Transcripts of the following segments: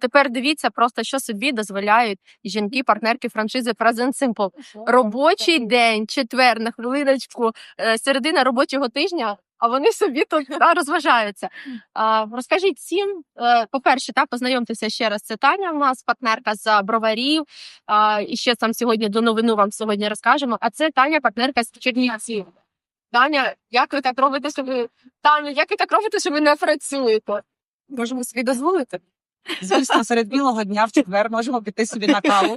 Тепер дивіться просто, що собі дозволяють жінки, партнерки франшизи Present Simple. Робочий день, четвер, на хвилиночку, е, середина робочого тижня, а вони собі тут да, розважаються. А, розкажіть всім, е, по-перше, та, познайомтеся ще раз. Це Таня у нас, партнерка з броварів. А, і ще сам сьогодні до новину вам сьогодні розкажемо. А це Таня, партнерка з Чернівців. Таня, як ви так робите, що ви Таня, як ви так робите, що ви не працюєте? Можемо собі дозволити? Звісно, серед білого дня в четвер можемо піти собі на каву.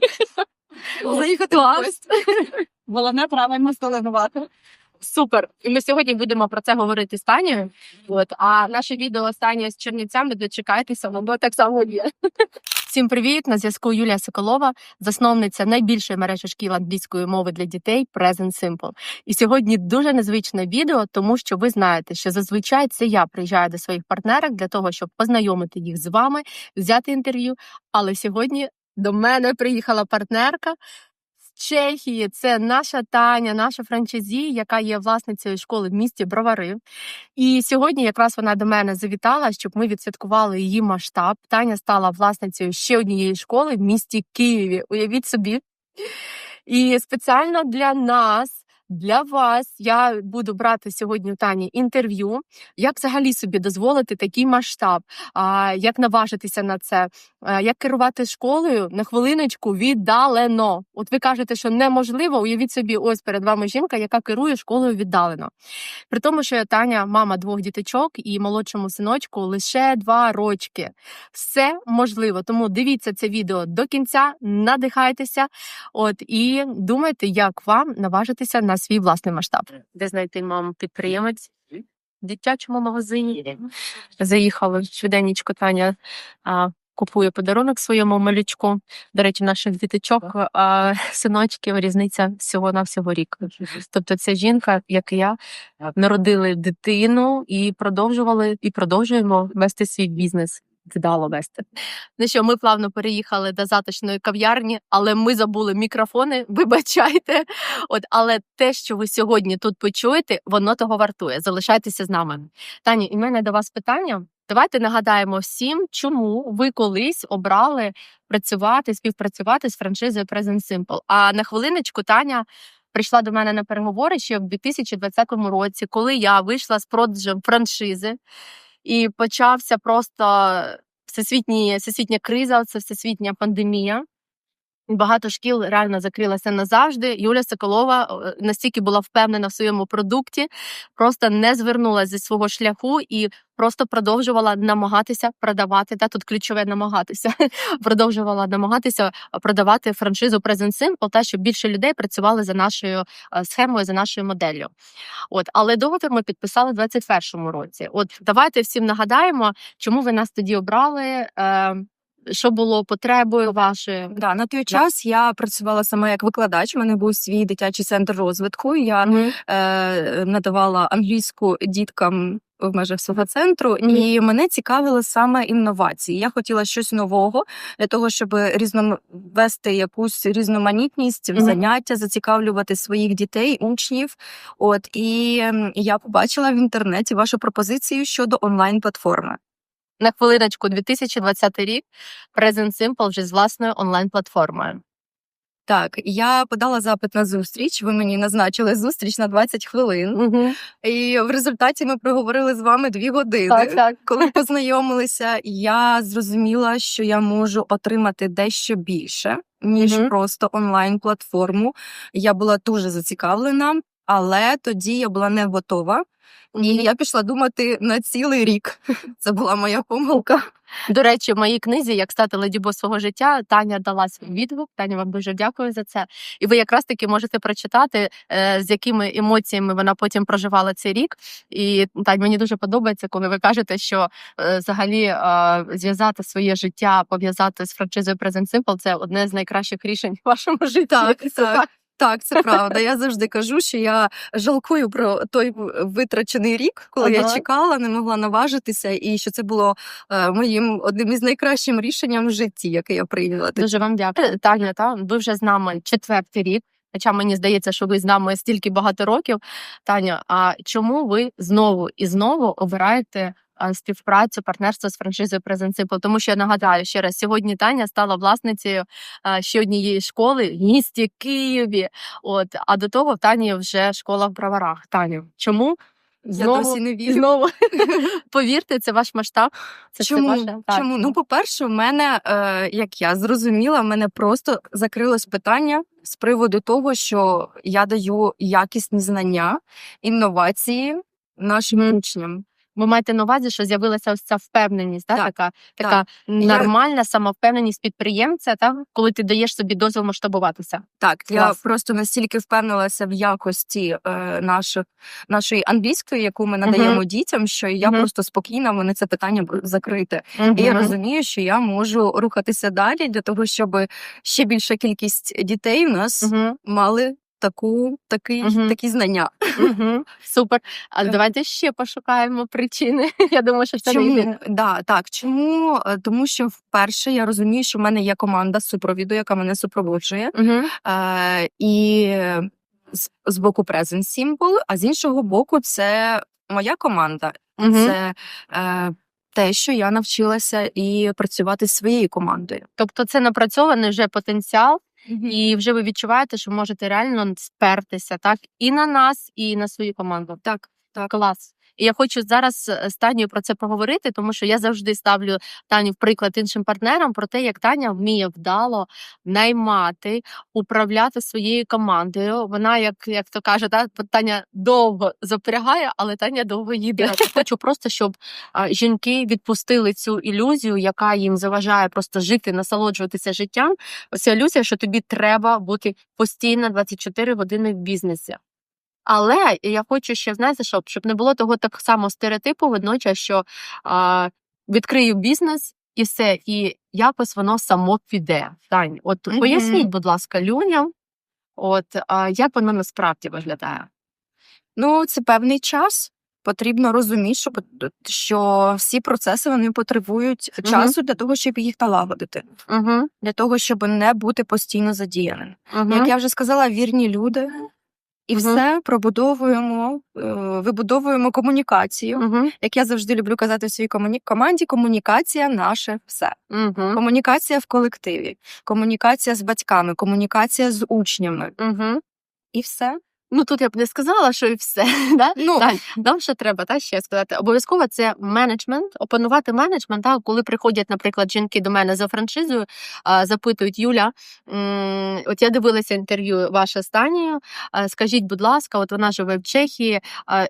Заїхати в гості. Головне правильно сталинувати. Супер. І ми сьогодні будемо про це говорити з Танією. От, а наше відео з Танією з Чернівцями дочекайтеся, воно так само є. Всім привіт! На зв'язку Юлія Соколова, засновниця найбільшої мережі шкіл англійської мови для дітей Present Simple. І сьогодні дуже незвичне відео, тому що ви знаєте, що зазвичай це я приїжджаю до своїх партнерок для того, щоб познайомити їх з вами, взяти інтерв'ю. Але сьогодні до мене приїхала партнерка Чехії. Це наша Таня, наша франчезі, яка є власницею школи в місті Бровари. І сьогодні якраз вона до мене завітала, щоб ми відсвяткували її масштаб. Таня стала власницею ще однієї школи в місті Києві. Уявіть собі. І спеціально для нас. Для вас я буду брати сьогодні у Тані інтерв'ю, як взагалі собі дозволити такий масштаб, як наважитися на це, як керувати школою на хвилиночку віддалено. От ви кажете, що неможливо. Уявіть собі, ось перед вами жінка, яка керує школою віддалено. При тому, що Таня, мама двох діточок і молодшому синочку лише два рочки. Все можливо. Тому дивіться це відео до кінця, надихайтеся, от і думайте, як вам наважитися на свій власний масштаб. Де знайти маму підприємець? В дитячому магазині. Заїхали швиденечко Таня. А, Купує подарунок своєму малючку. До речі, наших діточок, а, синочків різниця всього на всього рік. Тобто, ця жінка, як і я, народили дитину і продовжували і продовжуємо вести свій бізнес. Вдало вести. Ну що, ми плавно переїхали до затишної кав'ярні, але ми забули мікрофони. Вибачайте. От, але те, що ви сьогодні тут почуєте, воно того вартує. Залишайтеся з нами. Таня, і в мене до вас питання. Давайте нагадаємо всім, чому ви колись обрали працювати, співпрацювати з франшизою Present Simple. А на хвилиночку Таня прийшла до мене на переговори ще в 2020 році, коли я вийшла з продажем франшизи, і почався просто всесвітні, всесвітня криза, це всесвітня пандемія. Багато шкіл реально закрилося назавжди. Юля Соколова е, настільки була впевнена в своєму продукті, просто не звернулася зі свого шляху і просто продовжувала намагатися продавати. Та тут ключове намагатися. продовжувала намагатися продавати франшизу Present Simple, та щоб більше людей працювали за нашою е, схемою, за нашою моделлю. От, але договір ми підписали в 21-му році. От давайте всім нагадаємо, чому ви нас тоді обрали. Е, що було потребою вашою? Да, на той час я працювала саме як викладач. У мене був свій дитячий центр розвитку. Я Мгм. е, надавала англійську діткам в межах свого центру, і мене цікавили саме інновації. Я хотіла щось нового для того, щоб різном... вести якусь різноманітність в Мгм. заняття, зацікавлювати своїх дітей, учнів. От і я побачила в інтернеті вашу пропозицію щодо онлайн платформи. На хвилиночку 2020 рік Present Simple вже з власною онлайн-платформою. Так, я подала запит на зустріч. Ви мені назначили зустріч на 20 хвилин. І в результаті ми проговорили з вами дві години. Так, так. Коли познайомилися, я зрозуміла, що я можу отримати дещо більше, ніж Мгм. просто онлайн-платформу. Я була дуже зацікавлена, але тоді я була не готова. І я пішла думати на цілий рік. Це була моя помилка. До речі, в моїй книзі Як стати ледібо свого життя Таня дала свій відгук. Таня вам дуже дякую за це. І ви якраз таки можете прочитати, е, з якими емоціями вона потім проживала цей рік. І Тань, мені дуже подобається, коли ви кажете, що е, взагалі е, зв'язати своє життя, пов'язати з франшизою Present Simple – це одне з найкращих рішень в вашому житті. Так, так. Так, це правда. Я завжди кажу, що я жалкую про той витрачений рік, коли я чекала, не могла наважитися, і що це було е, моїм одним із найкращим рішенням в житті, яке я прийняла. Дуже вам дякую. Таня, та ви вже з нами четвертий рік. Хоча мені здається, що ви з нами стільки багато років. Таня, а чому ви знову і знову обираєте е, співпрацю, партнерство з франшизою Презенципл. Тому що я нагадаю ще раз, сьогодні Таня стала власницею ще однієї школи в місті Києві. От а до того в Тані вже школа в броварах. Таню, чому? Я досі не вірю. знову повірте, це ваш масштаб. Це Чому? ваше. Так. Чому? Ну, по-перше, в мене, е, як я зрозуміла, в мене просто закрилось питання з приводу того, що я даю якісні знання, інновації нашим учням. Ви маєте на увазі, що з'явилася ось ця впевненість, да? Так, така, така нормальна самовпевненість підприємця, так? коли ти даєш собі дозвіл масштабуватися. Так, я просто настільки впевнилася в якості е, наших, нашої англійської, яку ми надаємо дітям, що я Мгм. просто спокійна, мене це питання закрите. І я розумію, що я можу рухатися далі для того, щоб ще більша кількість дітей у нас Мгм. мали таку, такий, Мгм. такі знання. Мгм. Супер. А Так. давайте ще пошукаємо причини. Я думаю, що це не. Чому? Да, так, чому? Е, Тому що вперше я розумію, що в мене є команда супровіду, яка мене супроводжує. Мгм. Е, і з, з боку Present Simple, а з іншого боку, це моя команда. Мгм. Це е, те, що я навчилася і працювати зі своєю командою. Тобто це напрацьований вже потенціал, і вже ви відчуваєте, що можете реально спертися так і на нас, і на свою команду. Так, Так, клас. І я хочу зараз е, з Танею про це поговорити, тому що я завжди ставлю Таню в приклад іншим партнерам про те, як Таня вміє вдало наймати, управляти своєю командою. Вона, як, як то каже, та, Таня довго запрягає, але Таня довго їде. Я хочу просто, щоб жінки відпустили цю ілюзію, яка їм заважає просто жити, насолоджуватися життям. Оця ілюзія, що тобі треба бути постійно 24 години в бізнесі. Але я хочу ще знаєте, щоб, щоб не було того так само стереотипу водночас, що а, відкрию бізнес і все, і якось воно само піде. Тань, от Мгм. поясніть, будь ласка, людям, от а, як воно насправді виглядає. Ну, це певний час. Потрібно розуміти, що, що всі процеси вони потребують Мгм. часу для того, щоб їх налагодити, Угу, для того, щоб не бути постійно задіяним. угу. Як я вже сказала, вірні люди, і угу. все пробудовуємо, е, вибудовуємо комунікацію. Угу, Як я завжди люблю казати в своїй комуні- команді, комунікація наше все. угу, Комунікація в колективі, комунікація з батьками, комунікація з учнями, угу. і все. Ну тут я б не сказала, що і все. Да? Ну, Так, нам ще треба та, ще сказати. Обов'язково це менеджмент, опанувати менеджмент. Так, коли приходять, наприклад, жінки до мене за франшизою, а, запитують Юля, м, от я дивилася інтерв'ю ваше з Танією, Скажіть, будь ласка, от вона живе в Чехії. а,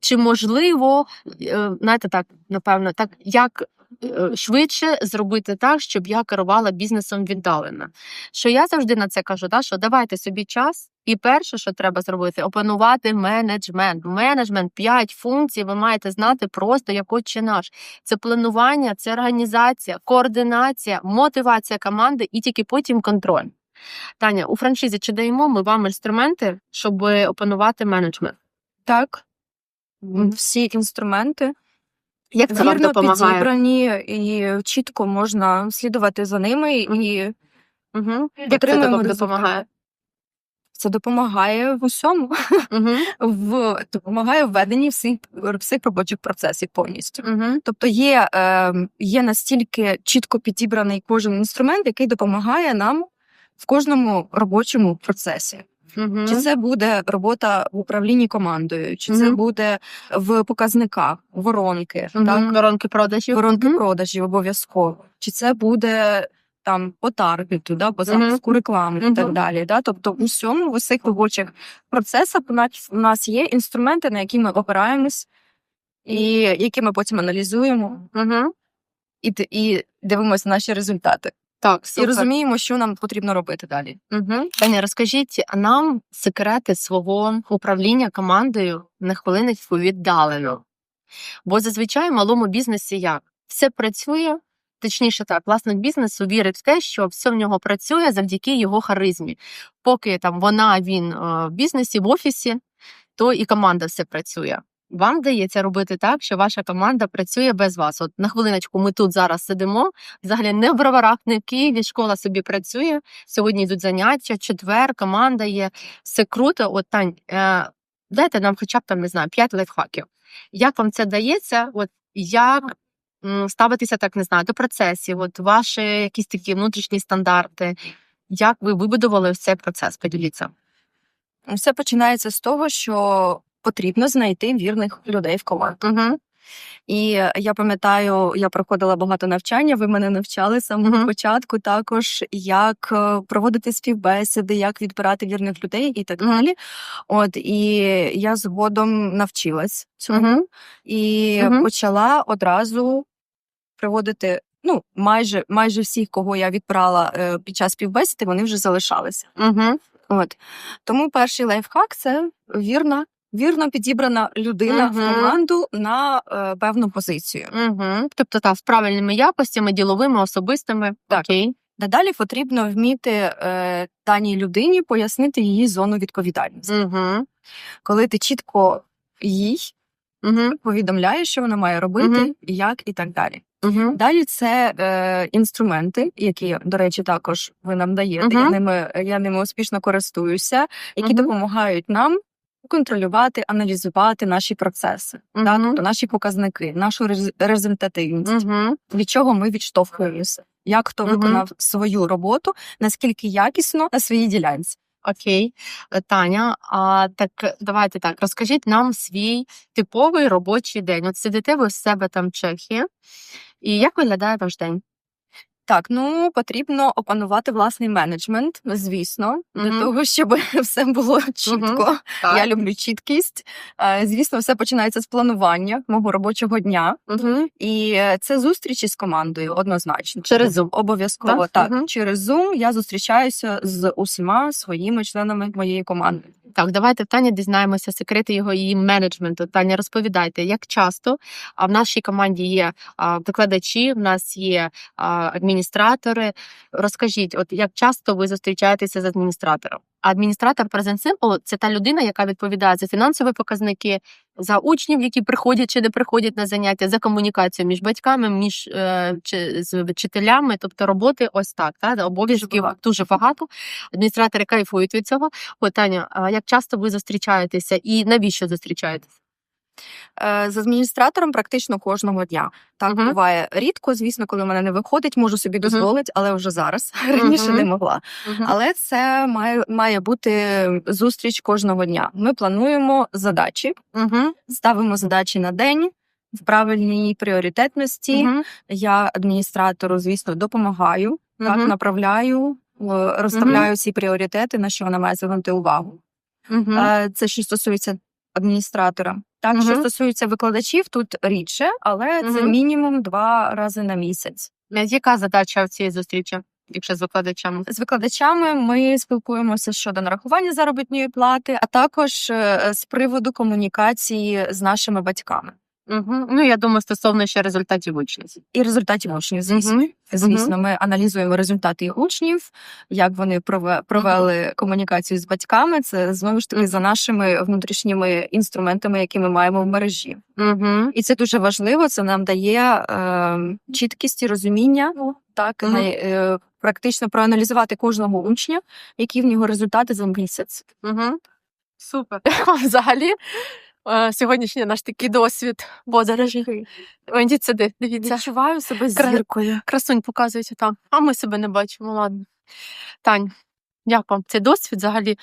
Чи можливо, е, знаєте, так, напевно, так як. Е, Швидше зробити так, щоб я керувала бізнесом віддалено. Що я завжди на це кажу, да, що давайте собі час, і перше, що треба зробити, опанувати менеджмент. Менеджмент 5 функцій. Ви маєте знати просто як отче наш. Це планування, це організація, координація, мотивація команди і тільки потім контроль. Таня, у франшизі чи даємо ми вам інструменти, щоб опанувати менеджмент? так. Всі інструменти Як це вірно допомагає? підібрані і чітко можна слідувати за ними і Угу. Як це допомагає? це допомагає в усьому. Угу. В допомагає в веденні всіх, всіх робочих процесів повністю. Угу. Тобто є, е, є настільки чітко підібраний кожен інструмент, який допомагає нам в кожному робочому процесі. Угу. Чи це буде робота в управлінні командою, чи це буде в показниках, воронки, так? Так? Воронки продажів. воронки Мгм. продажів обов'язково, чи це буде там по таргету, да, по запуску реклами і так далі. Да? Тобто, в усьому в усіх робочих процесах у нас, є інструменти, на які ми опираємось, і які ми потім аналізуємо Угу. і, і дивимося наші результати. Так, супер. І розуміємо, що нам потрібно робити далі. Угу. Таня, розкажіть нам секрети свого управління командою на хвилиночку віддалено. Бо зазвичай в малому бізнесі як? Все працює, точніше так, власник бізнесу вірить в те, що все в нього працює завдяки його харизмі. Поки там вона, він е, в бізнесі, в офісі, то і команда все працює. Вам вдається робити так, що ваша команда працює без вас. От на хвилиночку ми тут зараз сидимо, взагалі не в броварах, не в Києві, школа собі працює. Сьогодні йдуть заняття, четвер, команда є. Все круто. От Тань, е, дайте нам хоча б там не знаю, 5 лайфхаків. Як вам це дається? От як ставитися так, не знаю, до процесів, от ваші якісь такі внутрішні стандарти. Як ви вибудували цей процес? Поділіться. Все починається з того, що потрібно знайти вірних людей в команду. Угу. І я пам'ятаю, я проходила багато навчання. Ви мене навчали з самого Мгм. початку, також як е, проводити співбесіди, як відбирати вірних людей і так далі. От і я згодом навчилась цьому Угу. і почала одразу приводити. Ну, майже майже всіх, кого я відбрала е, під час співбесіди, вони вже залишалися. От тому перший лайфхак це вірна, вірно підібрана людина Мгм. в команду на е, певну позицію. Угу. Тобто та з правильними якостями, діловими, особистими. Так. Окей. Надалі потрібно вміти е, даній людині пояснити її зону відповідальності, Угу. коли ти чітко їй Угу. повідомляєш, що вона має робити, Мгм. як і так далі. Угу. Далі це е, інструменти, які, до речі, також ви нам даєте. Я ними я ними успішно користуюся, які Мгм. допомагають нам контролювати, аналізувати наші процеси, так, Мгм. тобто наші показники, нашу рез- результативність, Угу. від чого ми відштовхуємося, як хто виконав свою роботу, наскільки якісно на своїй ділянці. Окей, Е, Таня, а так давайте так, розкажіть нам свій типовий робочий день. От сидите ви в себе там в Чехії, і як виглядає ваш день? Так, ну потрібно опанувати власний менеджмент, звісно, для того, щоб все було чітко. Я люблю чіткість. Е, Звісно, все починається з планування мого робочого дня, Угу. і е, це зустрічі з командою однозначно. Через Zoom? Обов'язково Так? так. Мгм. Через Zoom я зустрічаюся з усіма своїми членами моєї команди. Так, давайте в Тані дізнаємося секрети його її менеджменту. Таня, розповідайте, як часто а в нашій команді є викладачі, в нас є адміністратори. Розкажіть, от як часто ви зустрічаєтеся з адміністратором? Адміністратор Present Simple – це та людина, яка відповідає за фінансові показники, за учнів, які приходять чи не приходять на заняття, за комунікацію між батьками, між е, чи, з вчителями, тобто роботи ось так. Та обов'язків дуже багато. Адміністратори кайфують від цього. А як часто ви зустрічаєтеся і навіщо зустрічаєтеся? Е, З адміністратором практично кожного дня. Так Мгм. буває рідко, звісно, коли в мене не виходить, можу собі дозволити, але вже зараз раніше Мгм. не могла. Але це має, має бути зустріч кожного дня. Ми плануємо задачі, Угу. ставимо задачі на день в правильній пріоритетності. Угу. Я адміністратору, звісно, допомагаю, так Мгм. направляю, е, розставляю ці пріоритети, на що вона має звернути увагу. Угу. Е, Це що стосується адміністратора. Так, що стосується викладачів, тут рідше, але це мінімум два рази на місяць. Яка задача в цій зустрічі, якщо з викладачами? З викладачами ми спілкуємося щодо нарахування заробітної плати, а також е, з приводу комунікації з нашими батьками Угу. Ну, я думаю, стосовно ще результатів учнів. і результатів учнів. Звісно, Мгм. звісно, ми аналізуємо результати учнів, як вони прове- провели комунікацію з батьками. Це знову ж таки за нашими внутрішніми інструментами, які ми маємо в мережі. Угу. І це дуже важливо. Це нам дає е, чіткість і розуміння. Так най- е, практично проаналізувати кожного учня, які в нього результати за місяць. Угу. Супер. Взагалі, сьогоднішній наш такий досвід подорожі. О, Ідіть сюди, дивіться. Відчуваю себе зіркою. Красунь показується там, а ми себе не бачимо. Ладно. Тань, як вам цей досвід взагалі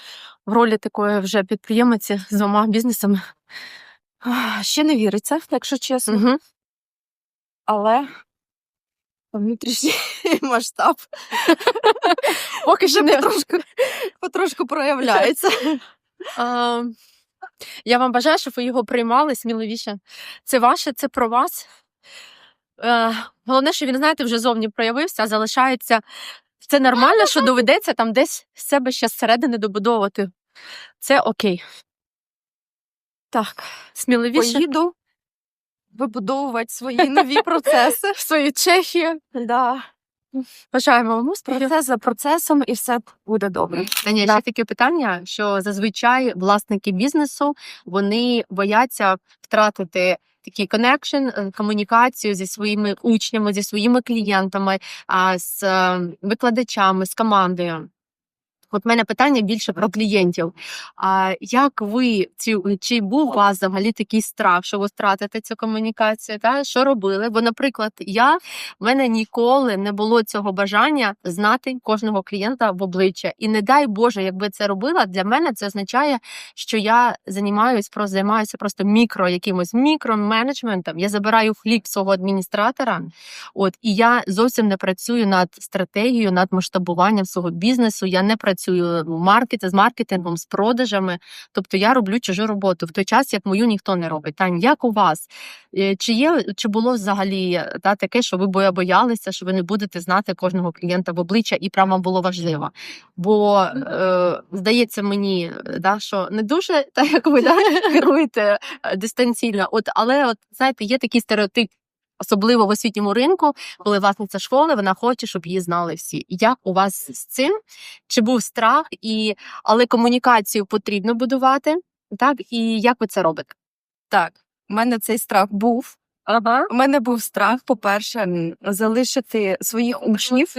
в ролі такої вже підприємиці з двома бізнесами? Ще не віриться, якщо чесно, Угу. але внутрішній масштаб Поки що не потрошку, потрошку проявляється. Я вам бажаю, щоб ви його приймали сміливіше. Це ваше, це про вас. Е, головне, що він, знаєте, вже зовні проявився, а залишається. Це нормально, що доведеться там десь себе ще зсередини добудовувати. Це окей. Так, сміливіше. Поїду вибудовувати свої нові процеси. в свою Чехію. Да. Бажаємо вам успіхів. Процес за процесом, і все буде добре. Таня, ще таке питання, що зазвичай власники бізнесу вони бояться втратити такий коннекшн, комунікацію зі своїми учнями, зі своїми клієнтами, з е, викладачами, з командою. От мене питання більше про клієнтів. А як ви чи, чи був у вас взагалі такий страх, що ви втратите цю комунікацію? Та що робили? Бо, наприклад, я в мене ніколи не було цього бажання знати кожного клієнта в обличчя. І не дай Боже, якби це робила, для мене це означає, що я займаюсь про займаюся просто мікро якимось мікроменеджментом. Я забираю хліб свого адміністратора. От і я зовсім не працюю над стратегією, над масштабуванням свого бізнесу. Я не працюю в маркеті з маркетингом, з продажами. Тобто я роблю чужу роботу в той час, як мою ніхто не робить. Тань, як у вас? Е, Чи є чи було взагалі та таке, що ви боя- боялися, що ви не будете знати кожного клієнта в обличчя, і прямо було важливо? Бо е, здається мені, да, що не дуже так, як ви да, керуєте е, дистанційно. От, але от знаєте, є такий стереотип. Особливо в освітньому ринку, коли власниця школи, вона хоче, щоб її знали всі. Як у вас з цим? Чи був страх, і але комунікацію потрібно будувати, так і як ви це робите? Так, у мене цей страх був. Ага. У мене був страх, по-перше, залишити своїх учнів,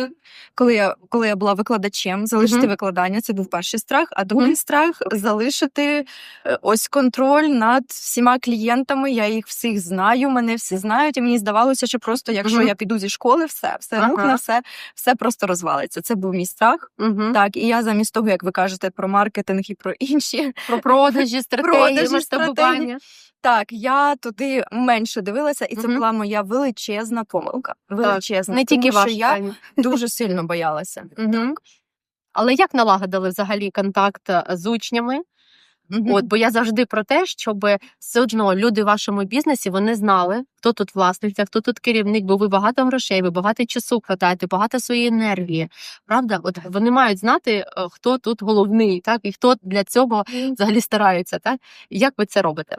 коли я коли я була викладачем, залишити Мгм. викладання. Це був перший страх. А другий Мгм. страх залишити е, ось контроль над всіма клієнтами. Я їх всіх знаю, мене всі знають. І мені здавалося, що просто якщо Мгм. я піду зі школи, все, все Ага. рухне, все, все просто розвалиться. Це був мій страх. Угу. Так, і я замість того, як ви кажете про маркетинг і про інші Про продажі, стратегії, масштабування. Так, я туди менше дивилася, і це Мгм. була моя величезна помилка. Величезна. Не тільки тому ваш що я дуже сильно боялася. Угу. Але як налагодили взагалі контакт е, з учнями? От, бо я завжди про те, щоб все одно люди в вашому бізнесі вони знали, хто тут власниця, хто тут керівник, бо ви багато грошей, ви багато часу вкладаєте, багато своєї енергії. Правда? От вони мають знати, е, хто тут головний, так і хто для цього взагалі старається. Так як ви це робите?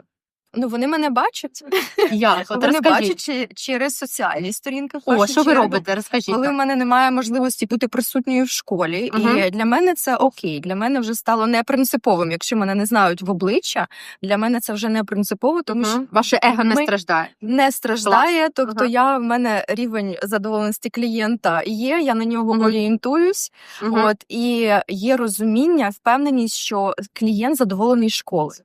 Ну вони мене бачать. Як? От вони розкажіть. бачать чи- через соціальні сторінки. в О, першу що ви чергу. робите? Розкажіть. Коли в мене немає можливості бути присутньою в школі, Мгм. і для мене це окей. Для мене вже стало не принциповим. Якщо мене не знають в обличчя, для мене це вже не принципово, тому що Мгм. Ваше его не ми- страждає. не страждає. Тобто Ага. я в мене рівень задоволеності клієнта є. Я на нього Мгм. орієнтуюсь. Мгм. От і є розуміння, впевненість, що клієнт задоволений школою,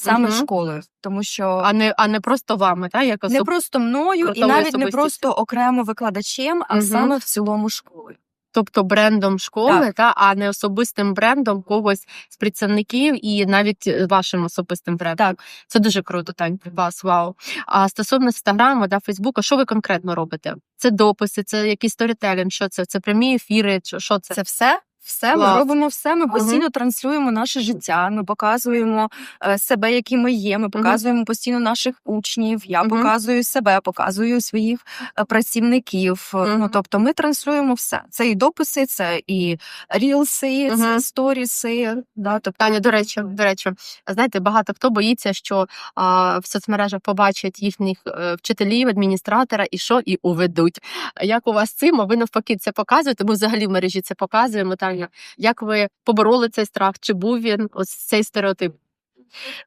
саме Мгм. школою, тому що А не, а не просто вами, так? Як не особ... просто мною, і Крутою навіть не особистістю. просто окремо викладачем, а Мгм. саме в цілому школою. тобто брендом школи, та, а не особистим брендом когось з працівників і навіть е, вашим особистим брендом. Так. Це дуже круто, Тань. Вас, вау. А стосовно інстаграму, да, Фейсбука, що ви конкретно робите? Це дописи, це якийсь сторітелінг, що це? Це прямі ефіри, чи що це? Це все. Все Клас. ми робимо все. Ми постійно транслюємо наше життя. Ми показуємо е, себе, які ми є. Ми показуємо постійно наших учнів. Я Мгм. показую себе, показую своїх е, працівників. Мгм. Ну тобто, ми транслюємо все. Це і дописи, це і рілси, Мгм. це сторіси. Да, тобто Таня, до речі, до речі, знаєте, багато хто боїться, що а, в соцмережах побачать їхніх вчителів, адміністратора і що, і уведуть. Як у вас цим? А ви навпаки це показуєте? Ми взагалі в мережі це показуємо. Таня, як ви побороли цей страх? Чи був він ось цей стереотип?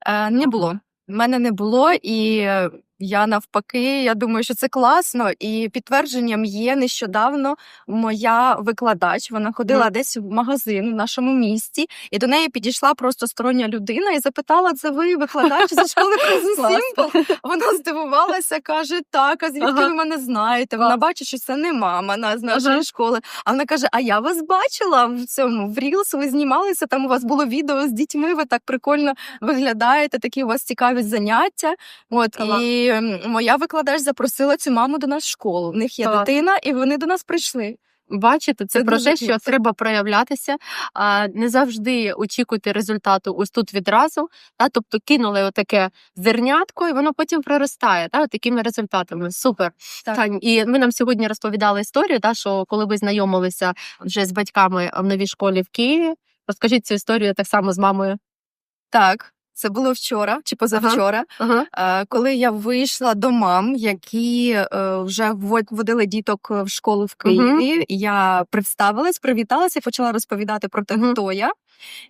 Е, не було. В мене не було, і е, я навпаки, я думаю, що це класно. І підтвердженням є нещодавно моя викладач. Вона ходила Мгм. десь в магазин в нашому місті, і до неї підійшла просто стороння людина і запитала: це ви викладач зі школи Present Вона здивувалася, каже: так, а звідки Ага. ви мене знаєте? Вона бачить, що це не мама на- з нашої Ага. школи. А вона каже: А я вас бачила в цьому в Reels, ви знімалися. Там у вас було відео з дітьми. Ви так прикольно виглядаєте, такі у вас цікаві заняття. От Клас. і моя викладач запросила цю маму до нас в школу. В них є Клас. дитина, і вони до нас прийшли. Бачите, це, Це про те, що треба проявлятися. А, не завжди очікуйте результату ось тут відразу. Та, тобто кинули отаке зернятко, і воно потім проростає та, такими результатами. Супер. Так. Тань, і ви нам сьогодні розповідали історію, та, що коли ви знайомилися вже з батьками в новій школі в Києві. Розкажіть цю історію так само з мамою. Так. Це було вчора чи позавчора, Ага. е, коли я вийшла до мам, які е, вже водили діток в школу в. Києві. Я представилась, привіталася почала розповідати про те, Мгм. хто я.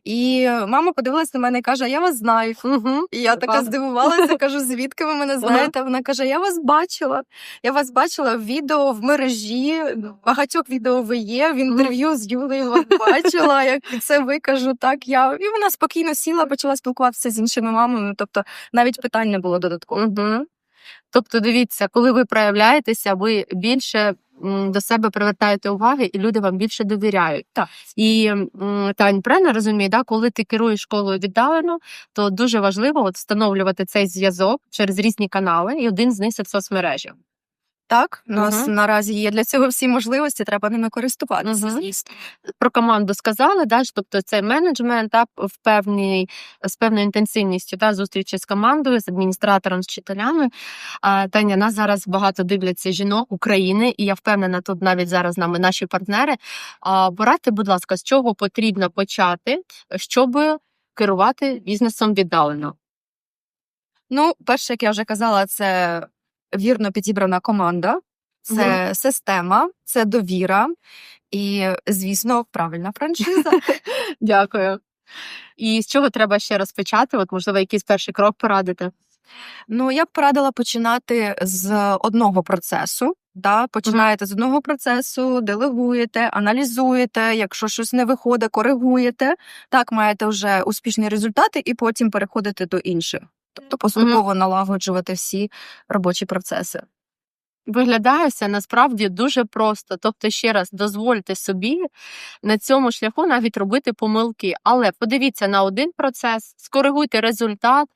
І мама подивилась на мене і каже: Я вас знаю. Угу. І я така здивувалася, кажу, звідки ви мене знаєте? Вона каже: Я вас бачила. Я вас бачила в відео в мережі. Багатьох відео ви є. В інтерв'ю з Юлею вас бачила. Як це ви кажу, так я. І вона спокійно сіла, почала спілкуватися з іншими мамами. Тобто навіть питань не було додатково. Угу. Тобто, дивіться, коли ви проявляєтеся, ви більше до себе привертаєте уваги, і люди вам більше довіряють. Так. І Тань правильно розуміє, да, коли ти керуєш школою віддалено, то дуже важливо от встановлювати цей зв'язок через різні канали, і один з них це соцмережі. Так, у нас Мгм. наразі є для цього всі можливості, треба ними користуватися. Мгм. звісно. Про команду сказали, да, тобто це менеджмент да, в певній з певною інтенсивністю да, зустрічі з командою, з адміністратором, з вчителями. А, Таня, нас зараз багато дивляться жінок України, і я впевнена, тут навіть зараз з нами наші партнери. А, порадьте, будь ласка, з чого потрібно почати, щоб керувати бізнесом віддалено? Ну, перше, як я вже казала, це вірно підібрана команда, це система, це довіра і, звісно, правильна франшиза. Дякую. І з чого треба ще розпочати? От, можливо, якийсь перший крок порадити? Ну, я б порадила починати з одного процесу. Да, починаєте з одного процесу, делегуєте, аналізуєте. Якщо щось не виходить, коригуєте. Так маєте вже успішні результати, і потім переходите до інших. Тобто поступово налагоджувати всі робочі процеси. Виглядає все насправді дуже просто. Тобто, ще раз дозвольте собі на цьому шляху навіть робити помилки. Але подивіться на один процес, скоригуйте результат.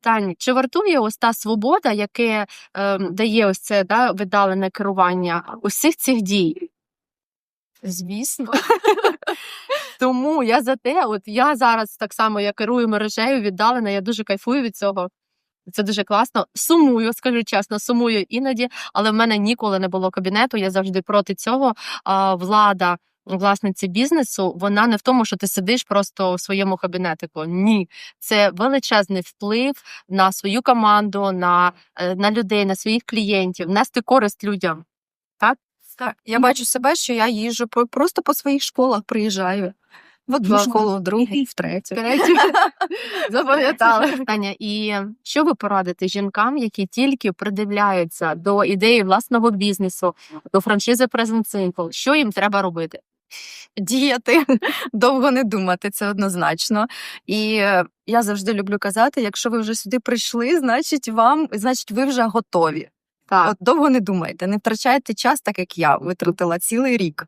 Тань, чи вартує ось та свобода, яке е, дає ось це да, видалене керування усіх цих дій? Звісно. Тому я за те, от я зараз так само я керую мережею віддалена, я дуже кайфую від цього. Це дуже класно. Сумую, скажу чесно, сумую іноді, але в мене ніколи не було кабінету. Я завжди проти цього. А, влада власниці бізнесу, вона не в тому, що ти сидиш просто у своєму кабінетику. Ні, це величезний вплив на свою команду, на, е, на людей, на своїх клієнтів, нести користь людям. Так, я бачу себе, що я їжджу по- просто по своїх школах, приїжджаю. В одну Класно. школу, в другу, в третю. Третє. Запам'ятала. Таня, і що ви порадите жінкам, які тільки придивляються до ідеї власного бізнесу, до франшизи Present Simple? Що їм треба робити? Діяти, довго не думати, це однозначно. І е, я завжди люблю казати: якщо ви вже сюди прийшли, значить вам, значить, ви вже готові. Так, От довго не думайте, не втрачайте час, так як я витратила цілий рік.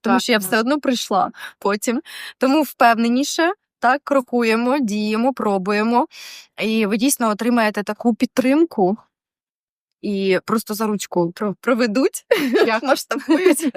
Тому Так, що я так. все одно прийшла потім. Тому впевненіше. Так, крокуємо, діємо, пробуємо, і ви дійсно отримаєте таку підтримку і просто за ручку проведуть, масштабують.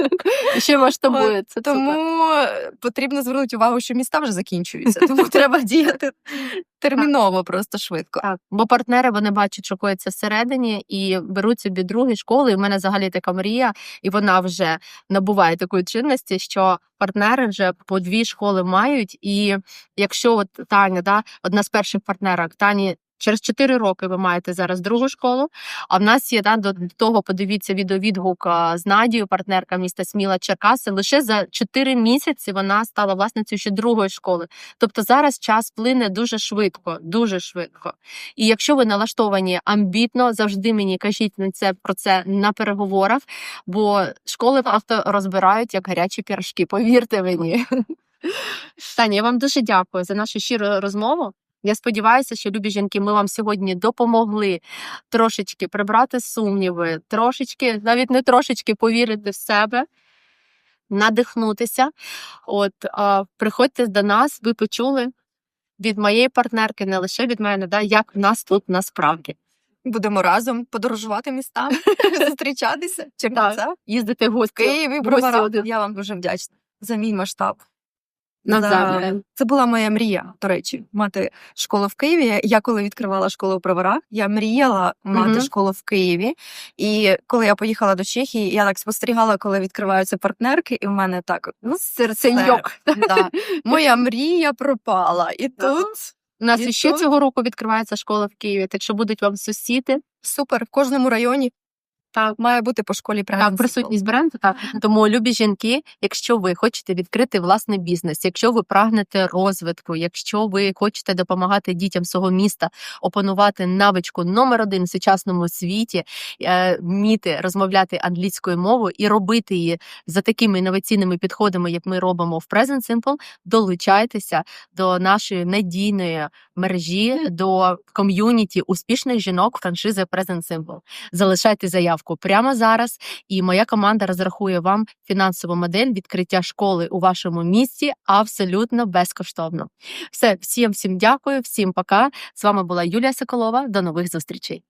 І ще масштабує. Це Тому е, потрібно звернути увагу, що міста вже закінчуються, тому треба діяти терміново, просто швидко. Так, бо партнери вони бачать, що коїться всередині, і беруть собі другі школи. І в мене взагалі така мрія, і вона вже набуває такої чинності, що партнери вже по дві школи мають. І якщо от Таня, да, одна з перших партнерок, Тані. Через 4 роки ви маєте зараз другу школу. А в нас є да, до того, подивіться відеовідгук з Надією, партнерка міста Сміла Черкаси. Лише за 4 місяці вона стала власницею ще другої школи. Тобто зараз час плине дуже швидко, дуже швидко. І якщо ви налаштовані амбітно, завжди мені кажіть на це про це на переговорах, бо школи просто розбирають як гарячі пірашки. Повірте мені. Таня, я вам дуже дякую за нашу щиру розмову. Я сподіваюся, що любі жінки, ми вам сьогодні допомогли трошечки прибрати сумніви, трошечки, навіть не трошечки повірити в себе, надихнутися. От а, приходьте до нас, ви почули від моєї партнерки, не лише від мене, да, як в нас тут насправді. Будемо разом подорожувати містами, зустрічатися, Черкаса, Їздити в гості. Бровара. Я вам дуже вдячна за мій масштаб. Навзаєм. Це була моя мрія, до речі, мати школу в Києві. Я коли відкривала школу в Броварах, я мріяла мати Мгм. школу в Києві. І коли я поїхала до Чехії, я так спостерігала, коли відкриваються партнерки, і в мене так ну, Серценьок. Да. Моя мрія пропала. І Ага. тут У нас І ще що? цього року відкривається школа в Києві. Так що будуть вам сусіди. Супер, в кожному районі Так. має бути по школі Так, присутність бренду. Так тому, любі жінки, якщо ви хочете відкрити власний бізнес, якщо ви прагнете розвитку, якщо ви хочете допомагати дітям свого міста опанувати навичку номер один в сучасному світі, е, вміти розмовляти англійською мовою і робити її за такими інноваційними підходами, як ми робимо в Present Simple, долучайтеся до нашої надійної мережі, до ком'юніті успішних жінок франшизи Present Simple. Залишайте заявку прямо зараз, і моя команда розрахує вам фінансову модель відкриття школи у вашому місті абсолютно безкоштовно. Все, всім всім дякую, всім пока. З вами була Юлія Соколова. До нових зустрічей.